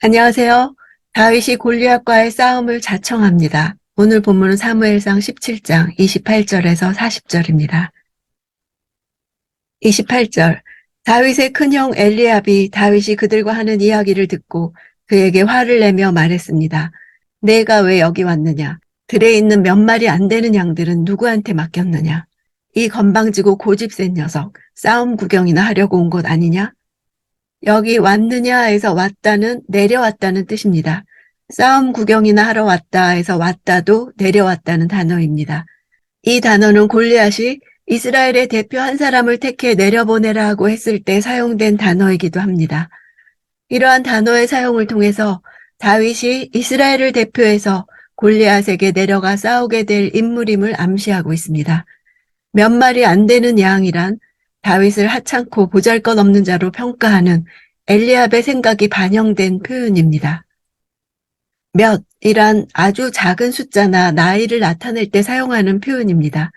안녕하세요. 다윗이 골리앗과의 싸움을 자청합니다. 오늘 본문은 사무엘상 17장 28절에서 40절입니다. 28절 다윗의 큰형 엘리압이 다윗이 그들과 하는 이야기를 듣고 그에게 화를 내며 말했습니다. 내가 왜 여기 왔느냐? 들에 있는 몇 마리 안 되는 양들은 누구한테 맡겼느냐? 이 건방지고 고집센 녀석, 싸움 구경이나 하려고 온 것 아니냐? 여기 왔느냐에서 왔다는 내려왔다는 뜻입니다. 싸움 구경이나 하러 왔다에서 왔다도 내려왔다는 단어입니다. 이 단어는 골리앗이 이스라엘의 대표 한 사람을 택해 내려보내라고 했을 때 사용된 단어이기도 합니다. 이러한 단어의 사용을 통해서 다윗이 이스라엘을 대표해서 골리앗에게 내려가 싸우게 될 인물임을 암시하고 있습니다. 몇 마리 안 되는 양이란 다윗을 하찮고 보잘것없는 자로 평가하는 엘리압의 생각이 반영된 표현입니다. 몇이란 아주 작은 숫자나 나이를 나타낼 때 사용하는 표현입니다.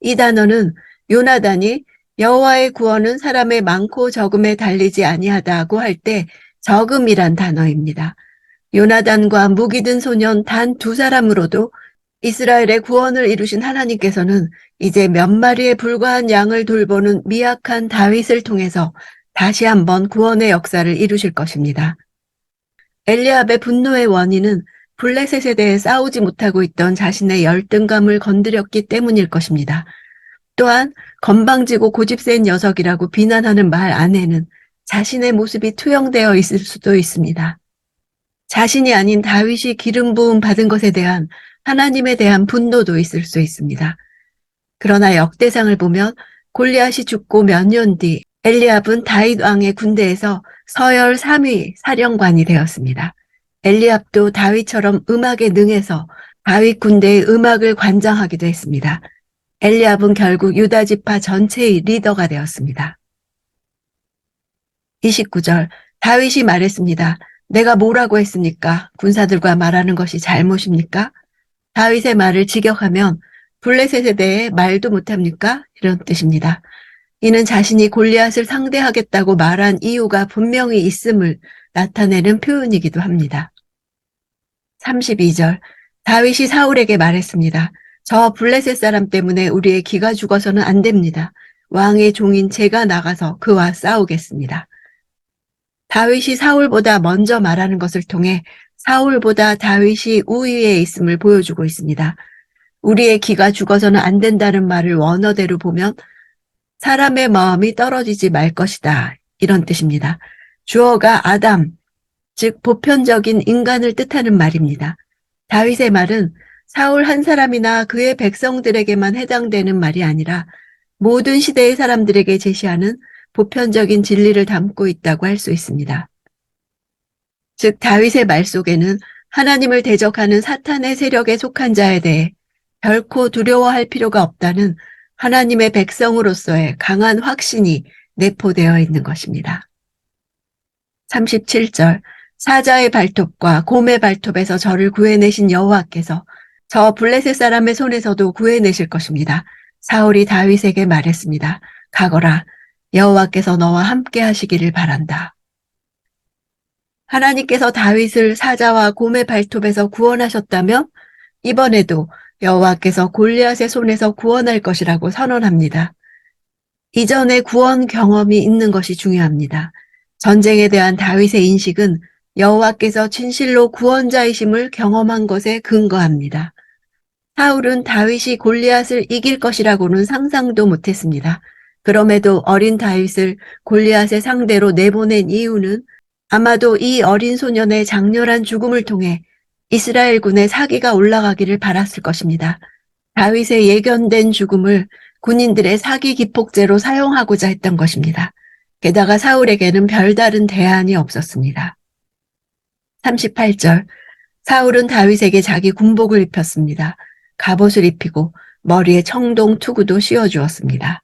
이 단어는 요나단이 여호와의 구원은 사람의 많고 적음에 달리지 아니하다고 할 때 적음이란 단어입니다. 요나단과 무기든 소년 단 두 사람으로도 이스라엘의 구원을 이루신 하나님께서는 이제 몇 마리에 불과한 양을 돌보는 미약한 다윗을 통해서 다시 한번 구원의 역사를 이루실 것입니다. 엘리압의 분노의 원인은 블레셋에 대해 싸우지 못하고 있던 자신의 열등감을 건드렸기 때문일 것입니다. 또한 건방지고 고집센 녀석이라고 비난하는 말 안에는 자신의 모습이 투영되어 있을 수도 있습니다. 자신이 아닌 다윗이 기름 부음 받은 것에 대한 하나님에 대한 분노도 있을 수 있습니다. 그러나 역대상을 보면 골리앗이 죽고 몇 년 뒤 엘리압은 다윗 왕의 군대에서 서열 3위 사령관이 되었습니다. 엘리압도 다윗처럼 음악에 능해서 다윗 군대의 음악을 관장하기도 했습니다. 엘리압은 결국 유다 지파 전체의 리더가 되었습니다. 29절 다윗이 말했습니다. 내가 뭐라고 했습니까? 군사들과 말하는 것이 잘못입니까? 다윗의 말을 직역하면 블레셋에 대해 말도 못합니까? 이런 뜻입니다. 이는 자신이 골리앗을 상대하겠다고 말한 이유가 분명히 있음을 나타내는 표현이기도 합니다. 32절 다윗이 사울에게 말했습니다. 저 블레셋 사람 때문에 우리의 기가 죽어서는 안 됩니다. 왕의 종인 제가 나가서 그와 싸우겠습니다. 다윗이 사울보다 먼저 말하는 것을 통해 사울보다 다윗이 우위에 있음을 보여주고 있습니다. 우리의 기가 죽어서는 안 된다는 말을 원어대로 보면 사람의 마음이 떨어지지 말 것이다. 이런 뜻입니다. 주어가 아담, 즉 보편적인 인간을 뜻하는 말입니다. 다윗의 말은 사울 한 사람이나 그의 백성들에게만 해당되는 말이 아니라 모든 시대의 사람들에게 제시하는 보편적인 진리를 담고 있다고 할 수 있습니다. 즉 다윗의 말 속에는 하나님을 대적하는 사탄의 세력에 속한 자에 대해 결코 두려워할 필요가 없다는 하나님의 백성으로서의 강한 확신이 내포되어 있는 것입니다. 37절 사자의 발톱과 곰의 발톱에서 저를 구해내신 여호와께서 저 블레셋 사람의 손에서도 구해내실 것입니다. 사울이 다윗에게 말했습니다. 가거라 여호와께서 너와 함께 하시기를 바란다. 하나님께서 다윗을 사자와 곰의 발톱에서 구원하셨다면 이번에도 여호와께서 골리앗의 손에서 구원할 것이라고 선언합니다. 이전에 구원 경험이 있는 것이 중요합니다. 전쟁에 대한 다윗의 인식은 여호와께서 진실로 구원자이심을 경험한 것에 근거합니다. 사울은 다윗이 골리앗을 이길 것이라고는 상상도 못했습니다. 그럼에도 어린 다윗을 골리앗의 상대로 내보낸 이유는 아마도 이 어린 소년의 장렬한 죽음을 통해 이스라엘군의 사기가 올라가기를 바랐을 것입니다. 다윗의 예견된 죽음을 군인들의 사기 기폭제로 사용하고자 했던 것입니다. 게다가 사울에게는 별다른 대안이 없었습니다. 38절 사울은 다윗에게 자기 군복을 입혔습니다. 갑옷을 입히고 머리에 청동 투구도 씌워주었습니다.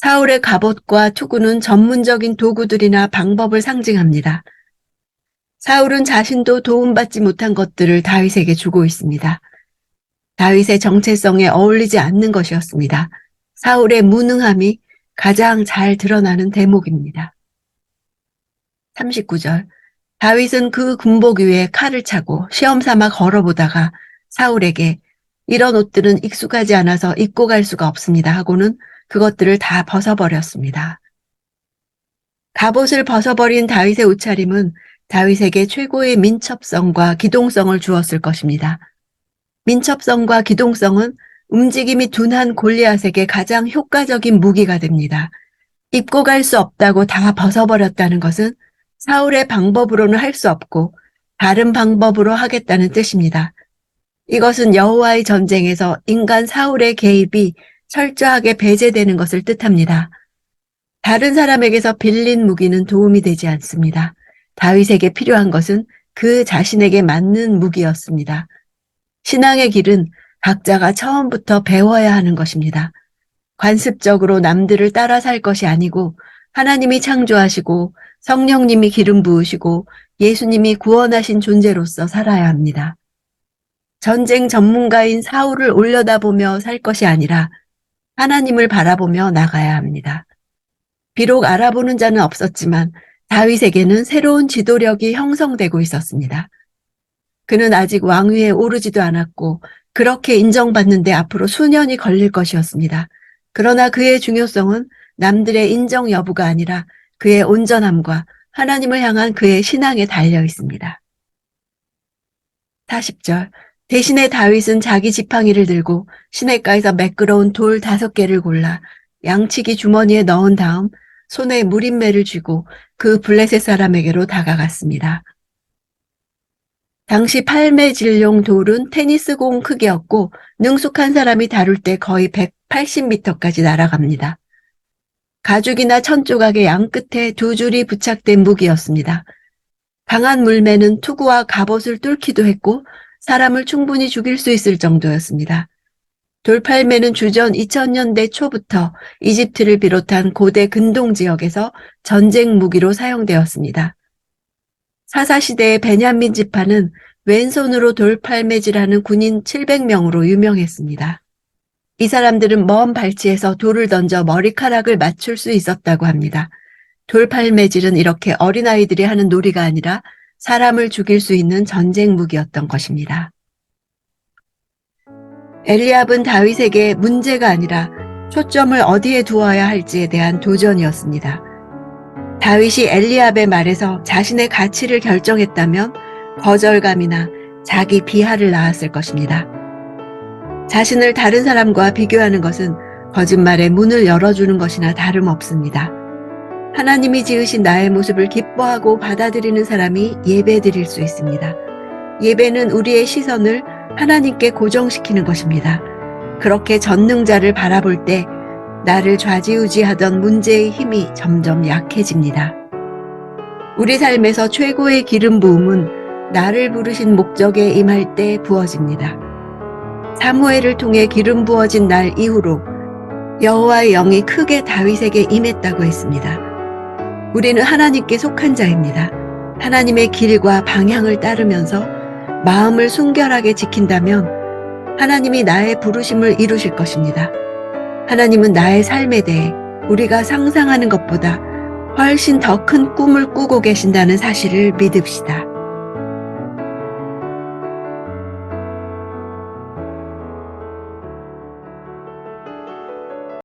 사울의 갑옷과 투구는 전문적인 도구들이나 방법을 상징합니다. 사울은 자신도 도움받지 못한 것들을 다윗에게 주고 있습니다. 다윗의 정체성에 어울리지 않는 것이었습니다. 사울의 무능함이 가장 잘 드러나는 대목입니다. 39절 다윗은 그 군복 위에 칼을 차고 시험 삼아 걸어보다가 사울에게 이런 옷들은 익숙하지 않아서 입고 갈 수가 없습니다 하고는 그것들을 다 벗어버렸습니다. 갑옷을 벗어버린 다윗의 옷차림은 다윗에게 최고의 민첩성과 기동성을 주었을 것입니다. 민첩성과 기동성은 움직임이 둔한 골리앗에게 가장 효과적인 무기가 됩니다. 입고 갈 수 없다고 다 벗어버렸다는 것은 사울의 방법으로는 할 수 없고 다른 방법으로 하겠다는 뜻입니다. 이것은 여호와의 전쟁에서 인간 사울의 개입이 철저하게 배제되는 것을 뜻합니다. 다른 사람에게서 빌린 무기는 도움이 되지 않습니다. 다윗에게 필요한 것은 그 자신에게 맞는 무기였습니다. 신앙의 길은 각자가 처음부터 배워야 하는 것입니다. 관습적으로 남들을 따라 살 것이 아니고 하나님이 창조하시고 성령님이 기름 부으시고 예수님이 구원하신 존재로서 살아야 합니다. 전쟁 전문가인 사울을 올려다보며 살 것이 아니라 하나님을 바라보며 나가야 합니다. 비록 알아보는 자는 없었지만 다윗에게는 새로운 지도력이 형성되고 있었습니다. 그는 아직 왕위에 오르지도 않았고 그렇게 인정받는데 앞으로 수년이 걸릴 것이었습니다. 그러나 그의 중요성은 남들의 인정 여부가 아니라 그의 온전함과 하나님을 향한 그의 신앙에 달려 있습니다. 40절 대신에 다윗은 자기 지팡이를 들고 시냇가에서 매끄러운 돌 다섯 개를 골라 양치기 주머니에 넣은 다음 손에 무림매를 쥐고 그 블레셋 사람에게로 다가갔습니다. 당시 팔매 질용 돌은 테니스공 크기였고 능숙한 사람이 다룰 때 거의 180m까지 날아갑니다. 가죽이나 천 조각의 양 끝에 두 줄이 부착된 무기였습니다. 강한 물매는 투구와 갑옷을 뚫기도 했고 사람을 충분히 죽일 수 있을 정도였습니다. 돌팔매는 주전 2000년대 초부터 이집트를 비롯한 고대 근동 지역에서 전쟁 무기로 사용되었습니다. 사사시대의 베냐민 지파는 왼손으로 돌팔매질하는 군인 700명으로 유명했습니다. 이 사람들은 먼 발치에서 돌을 던져 머리카락을 맞출 수 있었다고 합니다. 돌팔매질은 이렇게 어린아이들이 하는 놀이가 아니라 사람을 죽일 수 있는 전쟁 무기였던 것입니다. 엘리압은 다윗에게 문제가 아니라 초점을 어디에 두어야 할지에 대한 도전이었습니다. 다윗이 엘리압의 말에서 자신의 가치를 결정했다면 거절감이나 자기 비하를 낳았을 것입니다. 자신을 다른 사람과 비교하는 것은 거짓말의 문을 열어주는 것이나 다름없습니다. 하나님이 지으신 나의 모습을 기뻐하고 받아들이는 사람이 예배 드릴 수 있습니다. 예배는 우리의 시선을 하나님께 고정시키는 것입니다. 그렇게 전능자를 바라볼 때 나를 좌지우지하던 문제의 힘이 점점 약해집니다. 우리 삶에서 최고의 기름 부음은 나를 부르신 목적에 임할 때 부어집니다. 사무엘을 통해 기름 부어진 날 이후로 여호와의 영이 크게 다윗에게 임했다고 했습니다. 우리는 하나님께 속한 자입니다. 하나님의 길과 방향을 따르면서 마음을 순결하게 지킨다면 하나님이 나의 부르심을 이루실 것입니다. 하나님은 나의 삶에 대해 우리가 상상하는 것보다 훨씬 더 큰 꿈을 꾸고 계신다는 사실을 믿읍시다.